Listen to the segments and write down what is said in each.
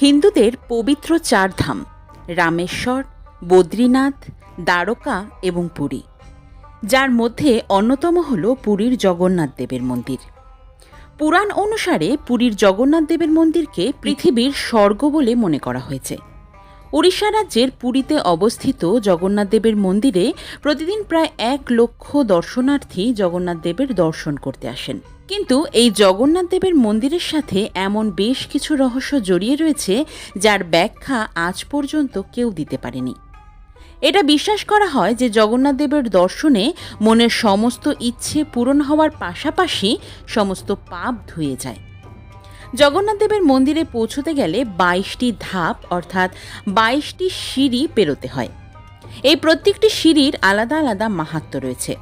হিন্দুদের পবিত্র চার ধাম রামেশ্বর, বদ্রীনাথ, দ্বারকা এবং পুরী, যার মধ্যে অন্যতম হল পুরীর জগন্নাথ দেবের মন্দির। পুরাণ অনুসারে পুরীর জগন্নাথ দেবের মন্দিরকে পৃথিবীর স্বর্গ বলে মনে করা হয়েছে। উড়িষ্যা রাজ্যের পুরীতে অবস্থিত জগন্নাথ দেবের মন্দিরে প্রতিদিন প্রায় এক লক্ষ দর্শনার্থী জগন্নাথ দেবের দর্শন করতে আসেন। কিন্তু এই জগন্নাথ দেবের মন্দিরের সাথে এমন বেশ কিছু রহস্য জড়িয়ে রয়েছে যার ব্যাখ্যা আজ পর্যন্ত কেউ দিতে পারেনি। এটা বিশ্বাস করা হয় যে জগন্নাথ দেবের দর্শনে মনের সমস্ত ইচ্ছে পূরণ হওয়ার পাশাপাশি সমস্ত পাপ ধুয়ে যায়। জগন্নাথ দেবের মন্দিরে পৌঁছতে গেলে বাইশটি ধাপ, অর্থাৎ বাইশটি সিঁড়ি পেরোতে হয়। এই প্রত্যেকটি সিঁড়ির আলাদা আলাদা মাহাত্ম রয়েছে।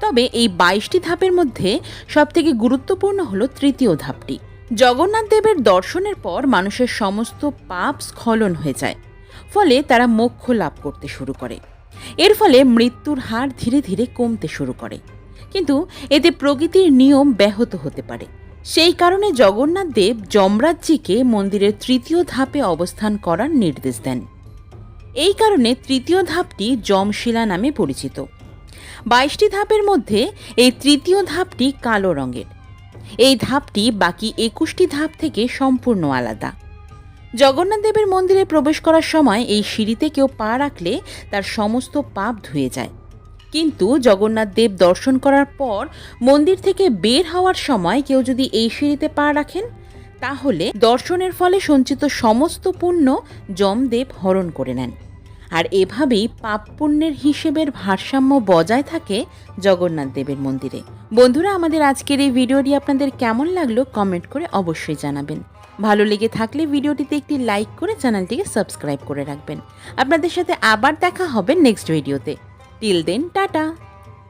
তবে এই বাইশটি ধাপের মধ্যে সবথেকে গুরুত্বপূর্ণ হলো তৃতীয় ধাপটি। জগন্নাথ দেবের দর্শনের পর মানুষের সমস্ত পাপ স্খলন হয়ে যায়, ফলে তারা মোক্ষ লাভ করতে শুরু করে। এর ফলে মৃত্যুর হার ধীরে ধীরে কমতে শুরু করে। কিন্তু এতে প্রকৃতির নিয়ম ব্যাহত হতে পারে। সেই কারণে জগন্নাথ দেব যমরাজ্যিকে মন্দিরের তৃতীয় ধাপে অবস্থান করার নির্দেশ দেন। এই কারণে তৃতীয় ধাপটি যমশিলা নামে পরিচিত। বাইশটি ধাপের মধ্যে এই তৃতীয় ধাপটি কালো রঙের। এই ধাপটি বাকি একুশটি ধাপ থেকে সম্পূর্ণ আলাদা। জগন্নাথ দেবের মন্দিরে প্রবেশ করার সময় এই সিঁড়িতে কেউ পা রাখলে তার সমস্ত পাপ ধুয়ে যায়। কিন্তু জগন্নাথ দেব দর্শন করার পর মন্দির থেকে বের হওয়ার সময় কেউ যদি এই সিঁড়িতে পা রাখেন, তাহলে দর্শনের ফলে সঞ্চিত সমস্ত পুণ্য যমদেব হরণ করে নেন। আর এভাবেই পাপ পুণ্যের হিসেবের ভারসাম্য বজায় থাকে জগন্নাথ দেবের মন্দিরে। বন্ধুরা, আমাদের আজকের এই ভিডিওটি আপনাদের কেমন লাগল কমেন্ট করে অবশ্যই জানাবেন। ভালো লেগে থাকলে ভিডিওটিতে একটি লাইক করে চ্যানেলটিকে সাবস্ক্রাইব করে রাখবেন। আপনাদের সাথে আবার দেখা হবে নেক্সট ভিডিওতে। Till then tata